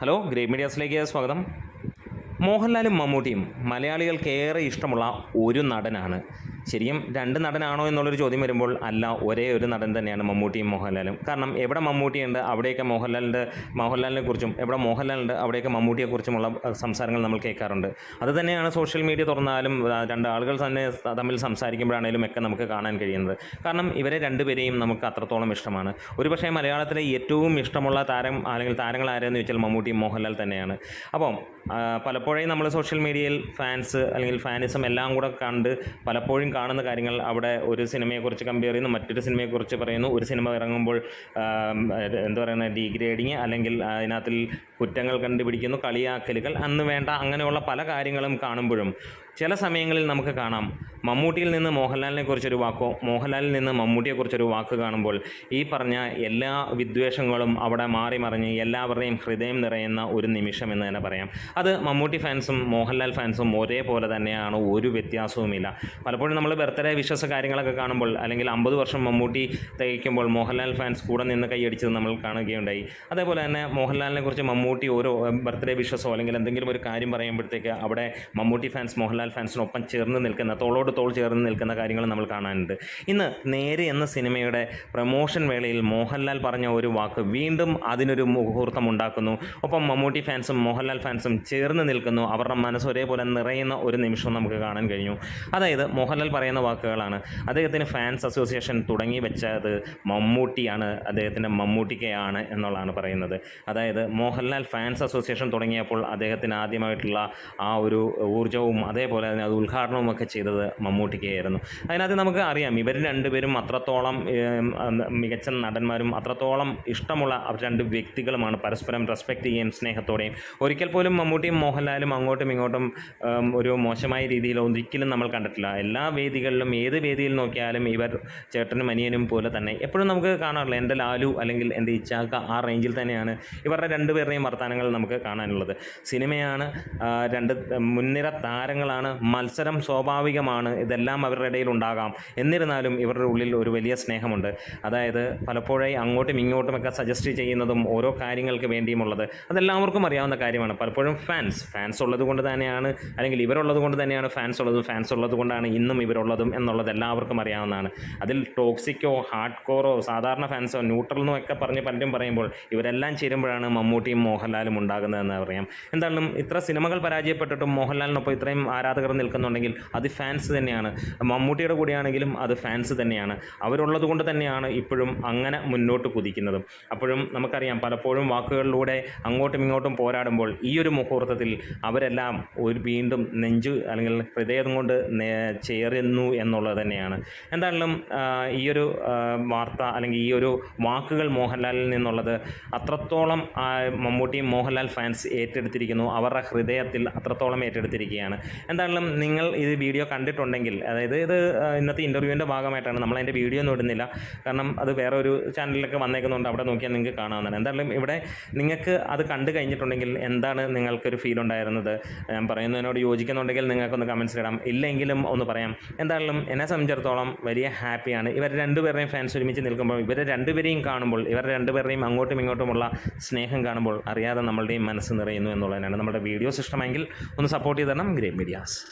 Hello grey മീഡിയാസിലേക്ക് സ്വാഗതം. മോഹൻലാലും മമ്മൂട്ടിയും മലയാളികൾക്ക് ഏറെ ഇഷ്ടമുള്ള ഒരു നടനാണ് ശരിക്കും രണ്ട് നടനാണോ എന്നുള്ളൊരു ചോദ്യം വരുമ്പോൾ അല്ല ഒരേ ഒരു നടൻ തന്നെയാണ് മമ്മൂട്ടിയും മോഹൻലാലും. കാരണം എവിടെ മമ്മൂട്ടിയുണ്ട് അവിടെയൊക്കെ മോഹൻലാലിന്റെ മോഹൻലാലിനെ കുറിച്ചും എവിടെ മോഹൻലാലുണ്ട് അവിടെയൊക്കെ മമ്മൂട്ടിയെക്കുറിച്ചുമുള്ള സംസാരങ്ങൾ നമ്മൾ കേൾക്കാറുണ്ട്. അത് തന്നെയാണ് സോഷ്യൽ മീഡിയ തുറന്നാലും രണ്ട് ആളുകൾ തന്നെ തമ്മിൽ സംസാരിക്കുമ്പോഴാണേലും ഒക്കെ നമുക്ക് കാണാൻ കഴിയുന്നത്. കാരണം ഇവരെ രണ്ടുപേരെയും നമുക്ക് അത്രത്തോളം ഇഷ്ടമാണ്. ഒരുപക്ഷേ മലയാളത്തിലെ ഏറ്റവും ഇഷ്ടമുള്ള താരം അല്ലെങ്കിൽ താരങ്ങൾ ആരെന്ന് ചോദിച്ചാൽ മമ്മൂട്ടിയും മോഹൻലാൽ തന്നെയാണ്. അപ്പം പലപ്പോഴും നമ്മൾ സോഷ്യൽ മീഡിയയിൽ ഫാൻസ് അല്ലെങ്കിൽ ഫാനിസം എല്ലാം കൂടെ കണ്ട് പലപ്പോഴും കാണുന്ന കാര്യങ്ങൾ അവിടെ ഒരു സിനിമയെക്കുറിച്ച് കമ്പയർ ചെയ്യുന്നു മറ്റൊരു സിനിമയെക്കുറിച്ച് പറയുന്നു. ഒരു സിനിമ ഇറങ്ങുമ്പോൾ എന്താ പറയുന്നത് ഡീഗ്രേഡിങ് അല്ലെങ്കിൽ അതിനകത്തിൽ കുറ്റങ്ങൾ കണ്ടുപിടിക്കുന്നു കളിയാക്കലുകൾ അന്ന് വേണ്ട അങ്ങനെയുള്ള പല കാര്യങ്ങളും കാണുമ്പോഴും ചില സമയങ്ങളിൽ നമുക്ക് കാണാം. മമ്മൂട്ടിയിൽ നിന്ന് മോഹൻലാലിനെ കുറിച്ചൊരു വാക്കോ മോഹൻലാലിൽ നിന്ന് മമ്മൂട്ടിയെക്കുറിച്ചൊരു വാക്ക് കാണുമ്പോൾ ഈ പറഞ്ഞ എല്ലാ വിദ്വേഷങ്ങളും അവിടെ മാറി മറിഞ്ഞ് എല്ലാവരുടെയും ഹൃദയം നിറയുന്ന ഒരു നിമിഷം എന്ന് തന്നെ പറയാം. അത് മമ്മൂട്ടി ഫാൻസും മോഹൻലാൽ ഫാൻസും ഒരേപോലെ തന്നെയാണ് ഒരു വ്യത്യാസവുമില്ല. പലപ്പോഴും നമ്മൾ ബർത്ത്ഡേ വിശ്വസ കാര്യങ്ങളൊക്കെ കാണുമ്പോൾ അല്ലെങ്കിൽ അമ്പത് വർഷം മമ്മൂട്ടി തികയ്ക്കുമ്പോൾ മോഹൻലാൽ ഫാൻസ് കൂടെ നിന്ന് കൈയടിച്ചത് നമ്മൾ കാണുകയുണ്ടായി. അതേപോലെ തന്നെ മോഹൻലാലിനെ കുറിച്ച് മമ്മൂട്ടി ഓരോ ബർത്ത്ഡേ വിശ്വസോ അല്ലെങ്കിൽ എന്തെങ്കിലും ഒരു കാര്യം പറയുമ്പോഴത്തേക്ക് അവിടെ മമ്മൂട്ടി ഫാൻസ് മോഹൻലാൽ ഫാൻസിനൊപ്പം ചേർന്ന് നിൽക്കുന്ന തോളോട് തോൾ ചേർന്ന് നിൽക്കുന്ന കാര്യങ്ങൾ നമ്മൾ കാണാനുണ്ട്. ഇന്ന് നേരെ എന്ന സിനിമയുടെ പ്രമോഷൻ വേളയിൽ മോഹൻലാൽ പറഞ്ഞ ഒരു വാക്ക് വീണ്ടും അതിനൊരു മുഹൂർത്തം ഉണ്ടാക്കുന്നു. ഒപ്പം മമ്മൂട്ടി ഫാൻസും മോഹൻലാൽ ഫാൻസും ചേർന്ന് നിൽക്കുന്നു. അവരുടെ മനസ്സ് ഒരേപോലെ നിറയുന്ന ഒരു നിമിഷം നമുക്ക് കാണാൻ കഴിഞ്ഞു. അതായത് മോഹൻലാൽ പറയുന്ന വാക്കുകളാണ് അദ്ദേഹത്തിന് ഫാൻസ് അസോസിയേഷൻ തുടങ്ങി വെച്ചത് മമ്മൂട്ടിയാണ് അദ്ദേഹത്തിന്റെ മമ്മൂട്ടിക്കയാണ് എന്നുള്ളതാണ് പറയുന്നത്. അതായത് മോഹൻലാൽ ഫാൻസ് അസോസിയേഷൻ തുടങ്ങിയപ്പോൾ അദ്ദേഹത്തിന് ആദ്യമായിട്ടുള്ള ആ ഒരു ഊർജവും അതേപോലെ തന്നെ അത് ഉദ്ഘാടനവും ഒക്കെ ചെയ്തത് മമ്മൂട്ടിക്കായിരുന്നു. അതിനകത്ത് നമുക്ക് അറിയാം ഇവർ രണ്ടുപേരും അത്രത്തോളം മികച്ച നടന്മാരും അത്രത്തോളം ഇഷ്ടമുള്ള രണ്ട് വ്യക്തികളുമാണ് പരസ്പരം റെസ്പെക്റ്റ് ചെയ്യുകയും സ്നേഹത്തോടെയും. ഒരിക്കൽ പോലും മമ്മൂട്ടിയും മോഹൻലാലും അങ്ങോട്ടും ഇങ്ങോട്ടും ഒരു മോശമായ രീതിയിൽ ഒരിക്കലും നമ്മൾ കണ്ടിട്ടില്ല. എല്ലാ വേദികളിലും ഏത് വേദിയിൽ നോക്കിയാലും ഇവർ ചേട്ടനും അനിയനും പോലെ തന്നെ. എപ്പോഴും നമുക്ക് കാണാറില്ല എന്റെ ലാലു അല്ലെങ്കിൽ എന്റെ ഇച്ചാക്ക ആ റേഞ്ചിൽ തന്നെയാണ് ഇവരുടെ രണ്ടുപേരുടെയും വർത്തമാനങ്ങൾ നമുക്ക് കാണാനുള്ളത്. സിനിമയാണ് രണ്ട് മുൻനിര താരങ്ങളാണ് മത്സരം സ്വാഭാവികമാണ്. ഇതെല്ലാം അവരുടെ ഇടയിൽ ഉണ്ടാകാം. എന്നിരുന്നാലും ഇവരുടെ ഉള്ളിൽ ഒരു വലിയ സ്നേഹമുണ്ട്. അതായത് പലപ്പോഴായി അങ്ങോട്ടും ഇങ്ങോട്ടുമൊക്കെ സജസ്റ്റ് ചെയ്യുന്നതും ഓരോ കാര്യങ്ങൾക്ക് വേണ്ടിയുമുള്ളത്. അതെല്ലാവർക്കും അറിയാവുന്ന കാര്യമാണ്. പലപ്പോഴും ഫാൻസ് ഫാൻസ് ഉള്ളത് കൊണ്ട് തന്നെയാണ് അല്ലെങ്കിൽ ഇവരുള്ളത് കൊണ്ട് തന്നെയാണ് ഫാൻസ് ഉള്ളതും ഫാൻസ് ഉള്ളത് കൊണ്ടാണ് ഇന്നും ഇവരുള്ളതും എന്നുള്ളത് എല്ലാവർക്കും അറിയാവുന്നതാണ്. അതിൽ ടോക്സിക്കോ ഹാർഡ് കോറോ സാധാരണ ഫാൻസോ ന്യൂട്രൽ ഒക്കെ പറഞ്ഞ് പലരും പറയുമ്പോൾ ഇവരെല്ലാം ചേരുമ്പോഴാണ് മമ്മൂട്ടിയും മോഹൻലാലും ഉണ്ടാകുന്നതെന്ന് പറയാം. എന്തായാലും ഇത്ര സിനിമകൾ പരാജയപ്പെട്ടിട്ടും മോഹൻലാലിനൊപ്പം ഇത്രയും ആരാധകർ നിൽക്കുന്നുണ്ടെങ്കിൽ അത് ഫാൻസ് തന്നെയാണ്. മമ്മൂട്ടിയുടെ കൂടെയാണെങ്കിലും അത് ഫാൻസ് തന്നെയാണ്. അവരുള്ളത് കൊണ്ട് തന്നെയാണ് ഇപ്പോഴും അങ്ങനെ മുന്നോട്ട് കുതിക്കുന്നതും. അപ്പോഴും നമുക്കറിയാം പലപ്പോഴും വാക്കുകളിലൂടെ അങ്ങോട്ടും ഇങ്ങോട്ടും പോരാടുമ്പോൾ ഈ ഒരു മുഹൂർത്തത്തിൽ അവരെല്ലാം ഒരു വീണ്ടും നെഞ്ച് അല്ലെങ്കിൽ ഹൃദയം കൊണ്ട് ചേരുന്നു എന്നുള്ളത് തന്നെയാണ്. എന്തായാലും ഈ ഒരു വാർത്ത അല്ലെങ്കിൽ ഈ ഒരു വാക്കുകൾ മോഹൻലാലിൽ നിന്നുള്ളത് അത്രത്തോളം മമ്മൂട്ടിയും മോഹൻലാൽ ഫാൻസ് ഏറ്റെടുത്തിരിക്കുന്നു. അവരുടെ ഹൃദയത്തിൽ അത്രത്തോളം ഏറ്റെടുത്തിരിക്കുകയാണ്. എന്തായാലും നിങ്ങൾ ഇത് വീഡിയോ കണ്ടിട്ടുണ്ടെങ്കിൽ അതായത് ഇത് ഇന്നത്തെ ഇന്റർവ്യൂവിന്റെ ഭാഗമായിട്ടാണ് നമ്മൾ അതിന്റെ വീഡിയോ ഒന്നും ഇടുന്നില്ല. കാരണം അത് വേറെ ഒരു ചാനലിലൊക്കെ വന്നേക്കുന്നുണ്ട് അവിടെ നോക്കിയാൽ നിങ്ങൾക്ക് കാണാവുന്നതാണ്. എന്തായാലും ഇവിടെ നിങ്ങൾക്ക് അത് കണ്ടു കഴിഞ്ഞിട്ടുണ്ടെങ്കിൽ എന്താണ് നിങ്ങൾക്കൊരു ഫീൽ ഉണ്ടായിരുന്നത്? ഞാൻ പറയുന്നതിനോട് യോജിക്കുന്നുണ്ടെങ്കിൽ നിങ്ങൾക്കൊന്ന് കമൻസ് ഇടാം. ഇല്ലെങ്കിലും ഒന്ന് പറയാം. എന്തായാലും എന്നെ സംബന്ധിച്ചിടത്തോളം വലിയ ഹാപ്പിയാണ് ഇവർ രണ്ടുപേരുടെയും ഫാൻസ് ഒരുമിച്ച് നിൽക്കുമ്പോൾ ഇവരെ രണ്ടുപേരെയും കാണുമ്പോൾ ഇവർ രണ്ടുപേരുടെയും അങ്ങോട്ടും ഇങ്ങോട്ടുമുള്ള സ്നേഹം കാണുമ്പോൾ അറിയാതെ നമ്മളുടെയും മനസ്സ് നിറയുന്നു എന്നുള്ളതിനാണ്. നമ്മുടെ വീഡിയോസ് ഇഷ്ടമെങ്കിൽ ഒന്ന് സപ്പോർട്ട് ചെയ്ത് തരണം. Grey medias